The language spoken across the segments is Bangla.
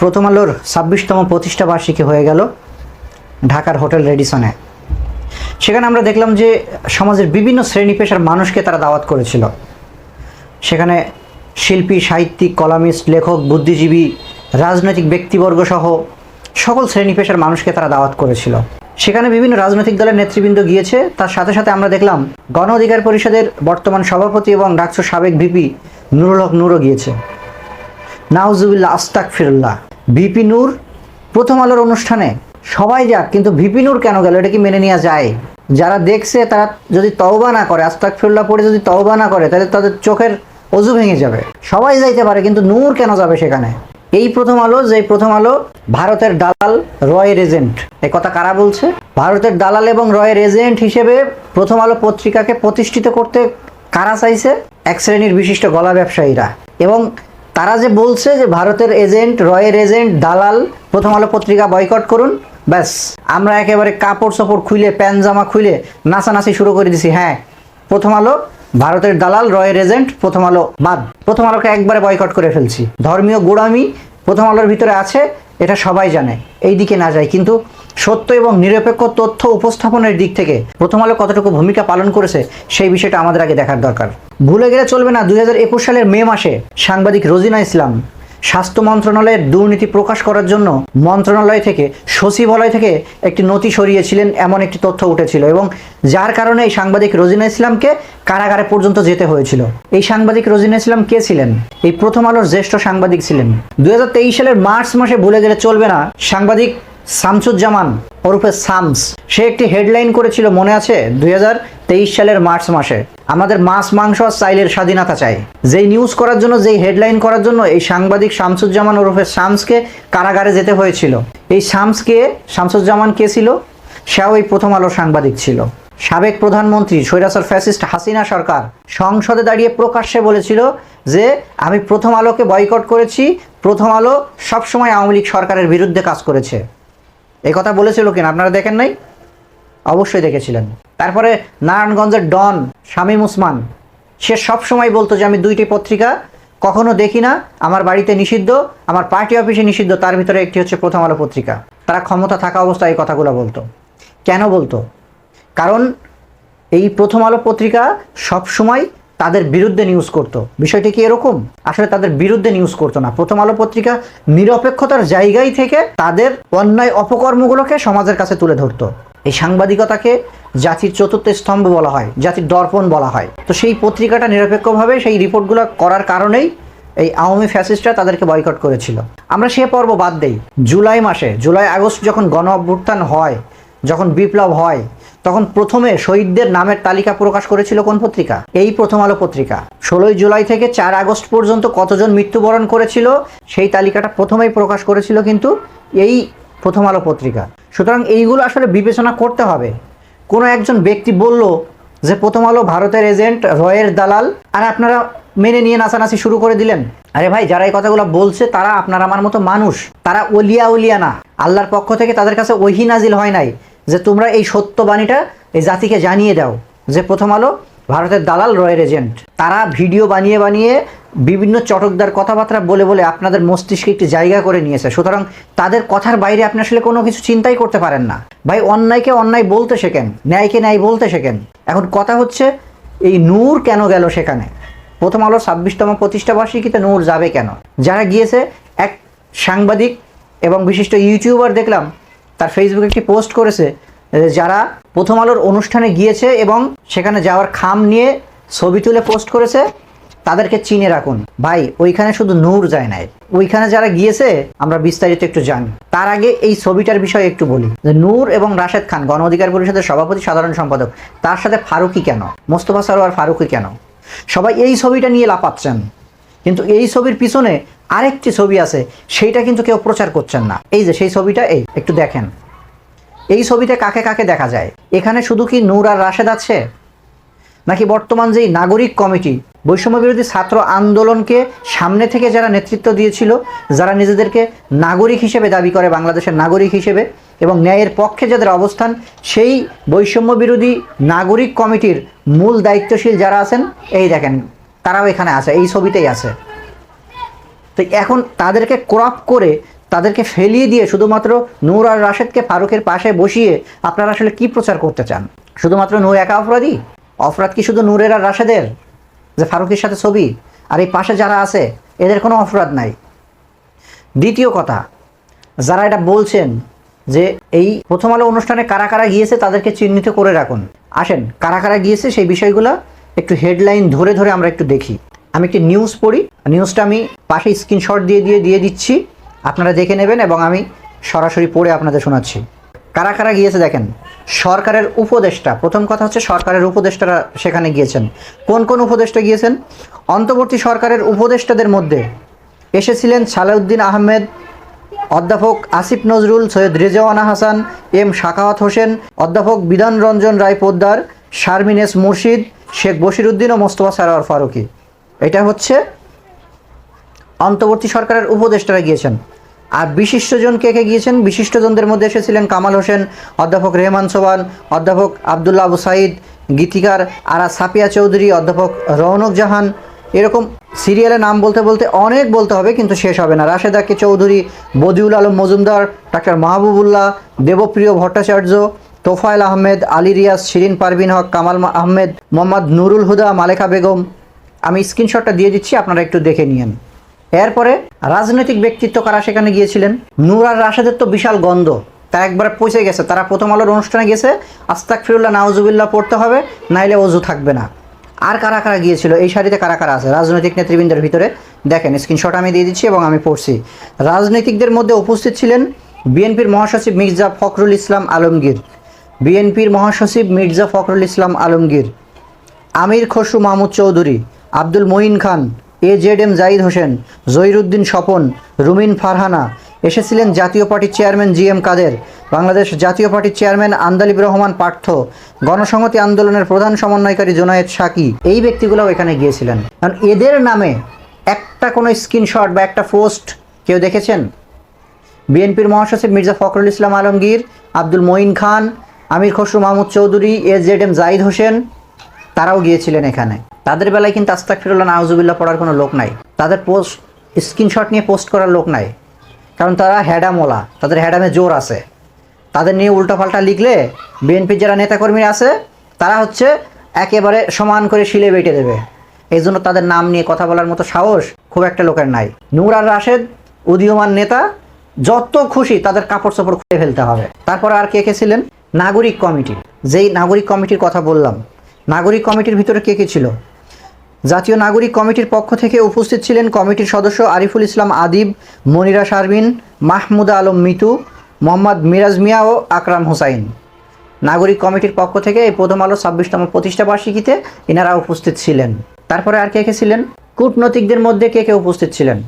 প্রথম আলোর ছাব্বিশতম প্রতিষ্ঠা বার্ষিকী হয়ে গেল ঢাকার হোটেল রেডিসনে। সেখানে আমরা দেখলাম যে সমাজের বিভিন্ন শ্রেণি পেশার মানুষকে তারা দাওয়াত করেছিল। সেখানে শিল্পী, সাহিত্যিক, কলামিস্ট, লেখক, বুদ্ধিজীবী, রাজনৈতিক ব্যক্তিবর্গ সহ সকল শ্রেণি পেশার মানুষকে তারা দাওয়াত করেছিল। সেখানে বিভিন্ন রাজনৈতিক দলের নেতৃবৃন্দ গিয়েছে। তার সাথে সাথে আমরা দেখলাম গণ অধিকার পরিষদের বর্তমান সভাপতি এবং ডাকসুর সাবেক ভিপি নুরুল হক নুরও গিয়েছে। নাউজুবিল্লাহ আস্তাক ফিরুল্লাহ ভিপি নূর প্রথম আলোর অনুষ্ঠানে। সবাই যাক, কিন্তু ভিপি নূর কেন গেল? এটা কি মেনে নেওয়া যায়? যারা দেখছে, তারা যদি তওবা না করে আস্তাক ফিরুল্লাহ পড়ে যদি তওবা না করে, তাহলে তাদের চোখের অজু ভেঙে যাবে। সবাই যাইতে পারে, কিন্তু নূর কেন যাবে সেখানে? এই প্রথম আলো যে প্রথম আলো, ভারতের দালাল রয়ের এজেন্ট। এই কথা কারা বলছে? ভারতের দালাল এবং রয়ের এজেন্ট হিসেবে প্রথম আলো পত্রিকাকে প্রতিষ্ঠিত করতে কারা চাইছে? এক শ্রেণির বিশিষ্ট গলা ব্যবসায়ীরা। এবং তারা যে বলছে যে ভারতের এজেন্ট, রয়ের এজেন্ট, দালাল, প্রথম আলো পত্রিকা বয়কট করুন, ব্যাস। আমরা একেবারে কাপড় সাপড় খুলে প্যান জামা খুলে নাচানাচি শুরু করে দিছি হ্যাঁ। প্রথম আলো, ভারতের দালাল, রয়ের এজেন্ট, প্রথম আলো বাদ। প্রথম আলোকে একবারে বয়কট করে ফেলছি। ধর্মীয় গোড়ামি প্রথম আলোর ভিতরে আছে এটা সবাই জানে এই দিকে না যায়। কিন্তু সত্য এবং নিরপেক্ষ তথ্য উপস্থাপনের দিক থেকে প্রথম আলো কতটুকু ভূমিকা পালন করেছে, সেই বিষয়টা আমাদের আগে দেখার দরকার। ভুলে গেলে চলবে না, দুই হাজার একুশ সালের মে মাসে সাংবাদিক রোজিনা ইসলাম স্বাস্থ্য মন্ত্রণালয়ের দুর্নীতি প্রকাশ করার জন্য মন্ত্রণালয় থেকে, সচিবালয় থেকে একটি নথি সরিয়েছিলেন, এমন একটি তথ্য উঠেছিল এবং যার কারণে এই সাংবাদিক রোজিনা ইসলামকে কারাগারে পর্যন্ত যেতে হয়েছিল। এই সাংবাদিক রোজিনা ইসলাম কে ছিলেন? এই প্রথম আলোর জ্যেষ্ঠ সাংবাদিক ছিলেন। দুই হাজার তেইশ সালের মার্চ মাসে ভুলে গেলে চলবে না। সাংবাদিক শামসুজ্জামান ওরফে শামস। সে একটি হেডলাইন করেছিল, মনে আছে? দুই হাজার তেইশ সালের মার্চ মাসে। আমাদের মাছ, মাংস আর চাইলের স্বাধীনতা চাই। যেই নিউজ করার জন্য, যেই হেডলাইন করার জন্য এই সাংবাদিক শামসুজ্জামান ওরফে শামসকে কারাগারে যেতে হয়েছিল। এই শামসকে, শামসুজ্জামান কে ছিল? সেও এই প্রথম আলো সাংবাদিক ছিল। সাবেক প্রধানমন্ত্রী স্বৈরাচার ফ্যাসিস্ট হাসিনা সরকার সংসদে দাঁড়িয়ে প্রকাশ্যে বলেছিল যে, আমি প্রথম আলোকে বয়কট করেছি, প্রথম আলো সবসময় আওয়ামী লীগ সরকারের বিরুদ্ধে কাজ করেছে। এই কথা বলেছিল কিনা আপনারা দেখেন নাই? অবশ্যই দেখেছিলেন। তারপরে নারায়ণগঞ্জের ডন শামীম উসমান, সে সব সময় বলতো যে আমি দুইটি পত্রিকা কখনো দেখি না, আমার বাড়িতে নিষিদ্ধ, আমার পার্টি অফিসে নিষিদ্ধ, তার ভিতরে একটি হচ্ছে প্রথম আলো পত্রিকা। তারা ক্ষমতা থাকা অবস্থায় এই কথাগুলো বলতো। কেন বলতো? কারণ এই প্রথম আলো পত্রিকা সব সময় তাদের বিরুদ্ধে নিউজ করত। বিষয়টি কি এরকম? আসলে তাদের বিরুদ্ধে নিউজ করতো না। প্রথম আলো পত্রিকা নিরপেক্ষতার জায়গায় থেকে তাদের অন্যায় অপকর্মগুলোকে সমাজের কাছে তুলে ধরতো। এই সাংবাদিকতাকে জাতির চতুর্থ স্তম্ভ বলা হয়, জাতির দর্পণ বলা হয়। তো সেই পত্রিকাটা নিরপেক্ষভাবে সেই রিপোর্টগুলো করার কারণেই এই আওয়ামী ফ্যাসিস্টরা তাদেরকে বয়কট করেছিল। আমরা সে পর্ব বাদ দেই। জুলাই মাসে, জুলাই আগস্ট যখন গণ অভ্যুত্থান হয়, যখন বিপ্লব হয় তখন প্রথমে শহীদদের নামের তালিকা প্রকাশ করেছিল কোন পত্রিকা? এই প্রথম আলো পত্রিকা। ষোলোই জুলাই থেকে চার আগস্ট পর্যন্ত কতজন মৃত্যুবরণ করেছিল, সেই তালিকাটা প্রথমেই প্রকাশ করেছিল কিন্তু এই প্রথম আলো পত্রিকা। সুতরাং এইগুলো আসলে বিবেচনা করতে হবে। কোনো একজন ব্যক্তি বলল যে প্রথম আলো ভারতের এজেন্ট রয়ের দালাল, আর আপনারা মেনে নিয়ে নাচানাচি শুরু করে দিলেন। আরে ভাই, যারা এই কথাগুলো বলছে তারা আপনার আমার মতো মানুষ। তারা অলিয়া উলিয়া না আল্লাহর পক্ষ থেকে তাদের কাছে ওহি নাজিল হয় নাই। যে তোমরা এই সত্য বাণীটা এই জাতিকে জানিয়ে দাও যে প্রথম আলো ভারতের দালাল রয়ের এজেন্ট তারা ভিডিও বানিয়ে বানিয়ে বিভিন্ন চটকদার কথাবার্তা বলে বলে আপনাদের মস্তিষ্কে একটি জায়গা করে নিয়েছে। সুতরাং তাদের কথার বাইরে আপনি আসলে কোনো কিছু চিন্তাই করতে পারেন না। ভাই, অন্যায়কে অন্যায় বলতে শেখেন, ন্যায়কে ন্যায় বলতে শেখেন। এখন কথা হচ্ছে, এই নূর কেন গেল সেখানে? প্রথম আলো ছাব্বিশতম প্রতিষ্ঠা বার্ষিকীতে নূর যাবে কেন? যারা গিয়েছে, এক সাংবাদিক এবং বিশিষ্ট ইউটিউবার দেখলাম তার ফেসবুকে একটি পোস্ট করেছে যারা প্রথম আলোর অনুষ্ঠানে গিয়েছে এবং সেখানে যাওয়ার খাম নিয়ে ছবি তুলে পোস্ট করেছে, তাদেরকে চিনে রাখুন। ভাই, ওইখানে শুধু নূর যায় নাই। ওইখানে যারা গিয়েছে, আমরা বিস্তারিত একটু জানি। তার আগে এই ছবিটার বিষয়ে একটু বলি। যে নূর এবং রাশেদ খান, গণ অধিকার পরিষদের সভাপতি, সাধারণ সম্পাদক, তার সাথে ফারুকি কেন? মোস্তফা সরোয়ার ফারুকি কেন? সবাই এই ছবিটা নিয়ে লাপাচ্ছেন কিন্তু এই ছবির পিছনে আরেকটি ছবি আছে, সেইটা কিন্তু কেউ প্রচার করছেন না। এই যে সেই ছবিটা, এই, একটু দেখেন। এই ছবিতে কাকে কাকে দেখা যায়? এখানে শুধু কি নূর আর রাশেদ আছে? নাকি বর্তমান যেই নাগরিক কমিটি, বৈষম্য বিরোধী ছাত্র আন্দোলনকে সামনে থেকে যারা নেতৃত্ব দিয়েছিল, যারা নিজেদেরকে নাগরিক হিসেবে দাবি করে, বাংলাদেশের নাগরিক হিসেবে, এবং ন্যায়ের পক্ষে যাদের অবস্থান, সেই বৈষম্য বিরোধী নাগরিক কমিটির মূল দায়িত্বশীল যারা আছেন, এই দেখেন, তারাও এখানে আছে, এই ছবিতেই আছে। তো এখন তাদেরকে ক্রপ করে তাদেরকে ফেলিয়ে দিয়ে শুধুমাত্র নূর আর রাশেদকে ফারুকের পাশে বসিয়ে আপনারা আসলে কি প্রচার করতে চান? শুধুমাত্র নূর একা অপরাধী? অপরাধ কি শুধু নূরের আর রাশেদের? যে ফারুকের সাথে ছবি, আর এই পাশে যারা আছে, এদের কোনো অপরাধ নাই। দ্বিতীয় কথা, যারা এটা বলছেন যে এই প্রথম আলো অনুষ্ঠানে কারা কারা গিয়েছে তাদেরকে চিহ্নিত করে রাখুন। আসেন, কারা কারা গিয়েছে সেই বিষয়গুলো একটু হেডলাইন ধরে ধরে আমরা একটু দেখি। আমি একটি নিউজ পড়ি। নিউজটা আমি পাশে স্ক্রিনশট দিয়ে দিয়ে দিয়ে দিচ্ছি। আপনারা দেখে নেবেন এবং আমি সরাসরি পড়ে আপনাদের শোনাচ্ছি। কারা কারা গিয়েছে দেখেন? সরকারের উপদেষ্টা। প্রথম কথা হচ্ছে সরকারের উপদেষ্টারা সেখানে গিয়েছেন। কোন কোন উপদেষ্টা গিয়েছেন? অন্তর্বর্তী সরকারের উপদেষ্টাদের মধ্যে এসেছিলেন সালাউদ্দিন আহমেদ, অধ্যাপক আসিফ নজরুল, সৈয়দ রেজাওয়ানা হাসান, এম শাকাওয়াত হোসেন, অধ্যাপক বিধান রঞ্জন রায় পোদ্দার শারমিনেস মুর্শিদ, শেখ বশিরউদ্দিন ও মোস্তফা সারোয়ার ফারুকি। এটা হচ্ছে অন্তর্বর্তী সরকারের উপদেষ্টারা গিয়েছেন। আর বিশিষ্টজন কে কে গিয়েছেন? বিশিষ্টজনদের মধ্যে এসেছিলেন কামাল হোসেন, অধ্যাপক রেহমান সোবান অধ্যাপক আবদুল্লাহ আবু সাইদ গীতিকার আরা সাপিয়া চৌধুরী, অধ্যাপক রৌনক জাহান। এরকম সিরিয়ালে নাম বলতে বলতে অনেক বলতে হবে, কিন্তু শেষ হবে না। রাশেদাকে চৌধুরী, বদিউল আলম মজুমদার, ডাক্তার মাহবুবুল্লাহ, দেবপ্রিয় ভট্টাচার্য, তোফায়েল আহমেদ, আলী রিয়াজ, শিরিন পারভিন হক, কামাল আহমেদ, মোহাম্মদ নুরুল হুদা মালেকা বেগম আমি স্ক্রিনশটটা দিয়ে দিচ্ছি, আপনারা একটু দেখে নিয়েন। এরপরে রাজনৈতিক ব্যক্তিত্ব কারা সেখানে গিয়েছিলেন? নূর আর রাশেদের তো বিশাল গন্ধ। তা একবার পৌঁছে গেছে। তারা প্রথম আলোর অনুষ্ঠানে গেছে। আস্তাক ফিরুল্লাহ নাওজুবিল্লাহ পড়তে হবে, নাইলে অজু থাকবে না। আর কারা কারা গিয়েছিল? এই শাড়িতে কারা কারা আছে? রাজনৈতিক নেতৃবৃন্দের ভিতরে দেখেন, স্ক্রিনশট আমি দিয়ে দিচ্ছি এবং আমি পড়ছি। রাজনৈতিকদের মধ্যে উপস্থিত ছিলেন বিএনপির মহাসচিব মির্জা ফখরুল ইসলাম আলমগীর। বিএনপির মহাসচিব Mirza Fakhrul Islam Alamgir. Amir Khasru Mahmud Chowdhury. Abdul Moyeen Khan, A Z M Zahid Hossain, Zahiruddin Swapan, Rumeen Farhana এসেছিলেন জাতীয় পার্টির chairman G M Quader, Bangladesh জাতীয় পার্টির চেয়ারম্যান আন্দালিব রহমান পার্থ, গণসংহতি আন্দোলনের প্রধান সমন্বয়কারী জোনায়েদ সাকি। এই ব্যক্তিগুলোও এখানে গিয়েছিলেন। কারণ এদের নামে একটা কোনো স্ক্রিনশট বা একটা পোস্ট কেউ দেখেছেন? বিএনপির মহাসচিব Mirza Fakhrul Islam Alamgir, Abdul Moyeen Khan, Amir Khasru Mahmud Chowdhury S Z M Zahid Hossain, তারাও গিয়েছিলেন এখানে। তাদের বেলায় কিন্তু আস্তাক ফিরুল্লাহ নাউজুবিল্লাহ পড়ার কোনো লোক নাই। তাদের পোস্ট, স্ক্রিনশট নিয়ে পোস্ট করার লোক নাই। কারণ তারা হ্যাডামোলা তাদের হ্যাডামে জোর আছে। তাদের নিয়ে উল্টাপাল্টা লিখলে বিএনপির যারা নেতাকর্মী আছে, তারা হচ্ছে একেবারে সমান করে শিলে বেটে দেবে। এই জন্য তাদের নাম নিয়ে কথা বলার মতো সাহস খুব একটা লোকের নাই। নূর আর রাশেদ, উদীয়মান নেতা, যত খুশি তাদের কাপড় চোপড় খুলে ফেলতে হবে। তারপর আর কে কে ছিলেন? নাগরিক কমিটি। যেই নাগরিক কমিটির কথা বললাম, নাগরিক কমিটির ভিতরে কে কে ছিল? জাতীয় নাগরিক কমিটির পক্ষ থেকে উপস্থিত ছিলেন কমিটির সদস্য আরিফুল ইসলাম আদিব, মনিরা শারমিন, মাহমুদা আলম মিতু, মোহাম্মদ মিরাজ মিয়া ও আকরাম হোসাইন। নাগরিক কমিটির পক্ষ থেকে এই প্রথম আলো ছাব্বিশতম প্রতিষ্ঠা বার্ষিকীতে এনারা উপস্থিত ছিলেন। তারপরে আর কে কে ছিলেন? কূটনৈতিকদের মধ্যে কে কে উপস্থিত ছিলেন?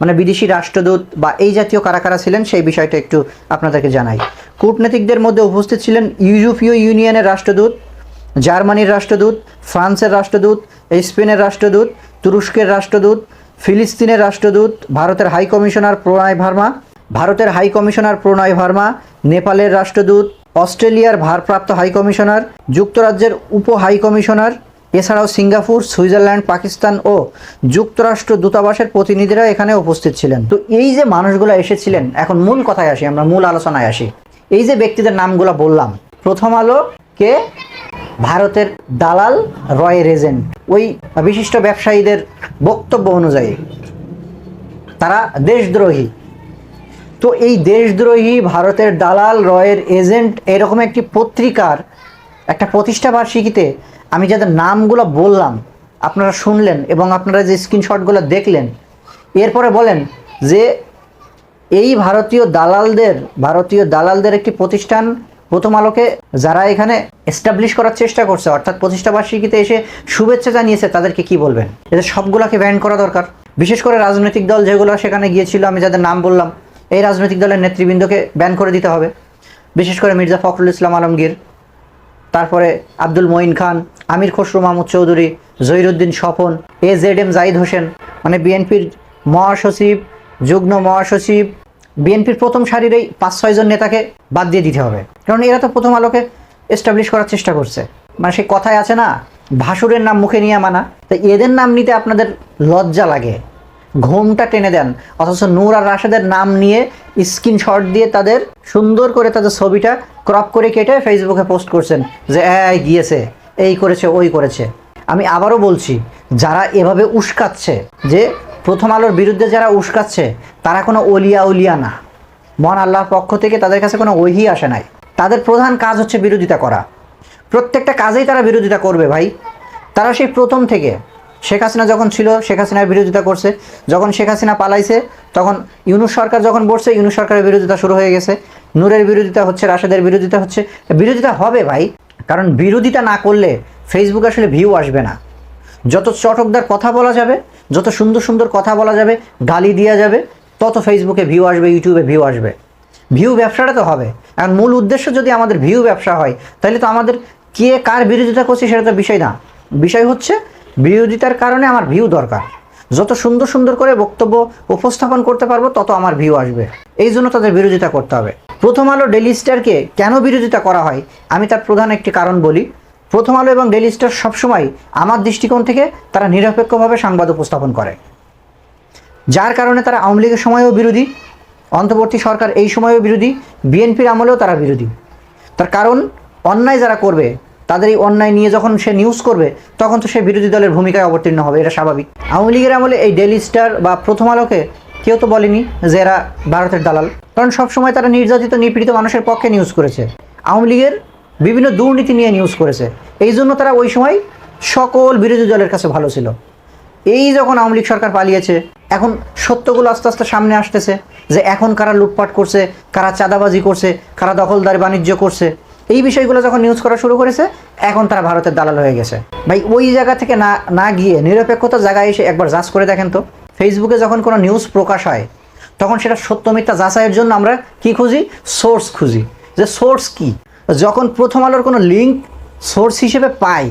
মানে বিদেশি রাষ্ট্রদূত বা এই জাতীয় কারা কারা ছিলেন সেই বিষয়টা একটু আপনাদেরকে জানাই। কূটনীতিকদের মধ্যে উপস্থিত ছিলেন ইউরোপীয় ইউনিয়নের রাষ্ট্রদূত, জার্মানির রাষ্ট্রদূত, ফ্রান্সের রাষ্ট্রদূত স্পেনের রাষ্ট্রদূত, তুরস্কের রাষ্ট্রদূত, ফিলিস্তিনের রাষ্ট্রদূত, ভারতের হাই কমিশনার প্রণয় ভার্মা, ভারতের হাই কমিশনার প্রণয় ভার্মা, নেপালের রাষ্ট্রদূত, অস্ট্রেলিয়ার ভারপ্রাপ্ত হাই কমিশনার, যুক্তরাজ্যের উপ হাই কমিশনার, এছাড়াও সিঙ্গাপুর, সুইজারল্যান্ড, পাকিস্তান ও যুক্তরাষ্ট্র দূতাবাসের প্রতিনিধিরা এখানে উপস্থিত ছিলেন। তো এই যে মানুষগুলো এসেছিলেন, এখন মূল কথায় আসি, আমরা মূল আলোচনায় আসি। এই যে ব্যক্তিদের নামগুলো বললাম, প্রথম আলো কে? ভারতের দালাল রয় এজেন্ট ওই বিশিষ্ট ব্যবসায়ীদের বক্তব্য অনুযায়ী। তারা দেশদ্রোহী। তো এই দেশদ্রোহী ভারতের দালাল রয়ের এজেন্ট এরকম একটি পত্রিকার একটা প্রতিষ্ঠা বার্ষিকীতে আমি যাদের নামগুলো বললাম, আপনারা শুনলেন এবং আপনারা যে স্ক্রিনশটগুলো দেখলেন, এরপরে বলেন যে এই ভারতীয় দালালদের ভারতীয় দালালদের একটি প্রতিষ্ঠান প্রথম আলোকে যারা এখানে এস্টাবলিশ করার চেষ্টা করছে, অর্থাৎ প্রতিষ্ঠা বার্ষিকীতে এসে শুভেচ্ছা জানিয়েছে, তাদেরকে কি বলবেন? এদের সবগুলোকে ব্যান করা দরকার। বিশেষ করে রাজনৈতিক দল যেগুলো সেখানে গিয়েছিল, আমি যাদের নাম বললাম, এই রাজনৈতিক দলের নেতৃবৃন্দকে ব্যান করে দিতে হবে। বিশেষ করে মির্জা ফখরুল ইসলাম আলমগীর, তারপরে Abdul Moyeen Khan, Amir Khasru Mahmud Chowdhury, Zahiruddin Swapan, A Z M Zahid Hossain মানে বিএনপির মহাসচিব, যুগ্ম মহাসচিব বিএনপির প্রথম সারির এই পাঁচ ছয়জন নেতাকে বাদ দিয়ে দিতে হবে। কারণ এরা তো প্রথম আলোকে এস্টাবলিশ করার চেষ্টা করছে। মানে সেই কথায় আছে না, ভাসুরের নাম মুখে নিয়ে মানা। তাই এদের নাম নিতে আপনাদের লজ্জা লাগে। ঘোমটা টেনে দেন। অথচ নূর আর রাশেদের নাম নিয়ে স্ক্রিনশট দিয়ে তাদের সুন্দর করে তাদের ছবিটা ক্রপ করে কেটে ফেসবুকে পোস্ট করছেন যে এই গিয়েছে। এই করেছে, ওই করেছে। আমি আবারও বলছি, যারা এভাবে উস্কাচ্ছে যে প্রথম আলোর বিরুদ্ধে যারা উস্কাচ্ছে তারা কোনো অলিয়া উলিয়া না। মহান আল্লাহর পক্ষ থেকে তাদের কাছে কোনো ওহি আসে নাই। তাদের প্রধান কাজ হচ্ছে বিরোধিতা করা। প্রত্যেকটা কাজেই তারা বিরোধিতা করবে ভাই। তারা সেই প্রথম থেকে। শেখ হাসিনা যখন ছিল, শেখ হাসিনার বিরোধিতা করছে। যখন শেখ হাসিনা পালাইছে, তখন ইউনুস সরকার যখন বসছে, ইউনুস সরকারের বিরোধিতা শুরু হয়ে গেছে। নূরের বিরোধিতা হচ্ছে, রাশেদের বিরোধিতা হচ্ছে। বিরোধিতা হবে ভাই। কারণ বিরোধিতা না করলে ফেসবুক আসলে ভিউ আসবে না। যত চটকদার কথা বলা যাবে, যত সুন্দর সুন্দর কথা বলা যাবে, গালি দেওয়া যাবে, তত ফেসবুকে ভিউ আসবে ইউটিউবে ভিউ আসবে। ভিউ ব্যবসাটা তো হবে। এখন মূল উদ্দেশ্য যদি আমাদের ভিউ ব্যবসা হয়, তাহলে তো আমাদের কে কার বিরোধিতা করছে সেটা তো বিষয় না। বিষয় হচ্ছে বিরোধিতার কারণে আমার ভিউ দরকার। যত সুন্দর সুন্দর করে বক্তব্য উপস্থাপন করতে পারব, তত আমার ভিউ আসবে। এই জন্য তাদের বিরোধিতা করতে হবে। প্রথম আলো ডেলি স্টারকে কেন বিরোধিতা করা হয়, আমি তার প্রধান একটি কারণ বলি। প্রথম আলো এবং ডেলি স্টার সবসময় আমার দৃষ্টিকোণ থেকে তারা নিরপেক্ষভাবে সংবাদ উপস্থাপন করে। যার কারণে তারা আওয়ামী লীগের সময়েও বিরোধী, অন্তর্বর্তী সরকার এই সময়েও বিরোধী, বিএনপির আমলেও তারা বিরোধী। তার কারণ, অন্যায় যারা করবে, তাদের এই অন্যায় নিয়ে যখন সে নিউজ করবে, তখন তো সে বিরোধী দলের ভূমিকায় অবতীর্ণ হবে, এটা স্বাভাবিক। আওয়ামী লীগের আমলে এই ডেলি স্টার বা প্রথম আলোকে কেউ তো বলেনি যে এরা ভারতের দালাল। কারণ সবসময় তারা নির্যাতিত, নিপীড়িত মানুষের পক্ষে নিউজ করেছে। আওয়ামী লীগের বিভিন্ন দুর্নীতি নিয়ে নিউজ করেছে। এই জন্য তারা ওই সময় সকল বিরোধী দলের কাছে ভালো ছিল। এই যখন আওয়ামী লীগ সরকার পালিয়েছে, এখন সত্যগুলো আস্তে আস্তে সামনে আসতেছে যে এখন কারা লুটপাট করছে, কারা চাঁদাবাজি করছে, কারা দখলদারি বাণিজ্য করছে। এই বিষয়গুলো যখন নিউজ করা শুরু করেছে, এখন তারা ভারতের দালাল হয়ে গেছে। ভাই, ওই জায়গা থেকে না না গিয়ে নিরপেক্ষতার জায়গায় এসে একবার যাচ করে দেখেন তো। ফেসবুকে যখন কোনো নিউজ প্রকাশ হয়, তখন সেটা সত্য মিথ্যা যাচাইয়ের জন্য আমরা কি খুঁজি? সোর্স খুঁজি। যে সোর্স কি? যখন প্রথম আলোর কোনো লিঙ্ক সোর্স হিসেবে পাই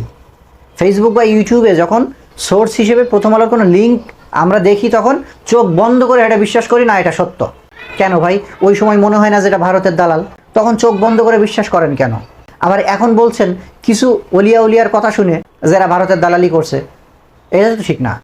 ফেসবুক বা ইউটিউবে যখন সোর্স হিসেবে প্রথম আলোর কোনো লিঙ্ক আমরা দেখি, তখন চোখ বন্ধ করে এটা বিশ্বাস করি, না, এটা সত্য। কেন ভাই? ওই সময় মনে হয় না যেটা ভারতের দালাল। তখন চোখ বন্ধ করে বিশ্বাস করেন কেন? আবার এখন বলছেন, কিছু অলিয়া উলিয়ার কথা শুনে যারা ভারতের দালালি করছে। এটা তো ঠিক না।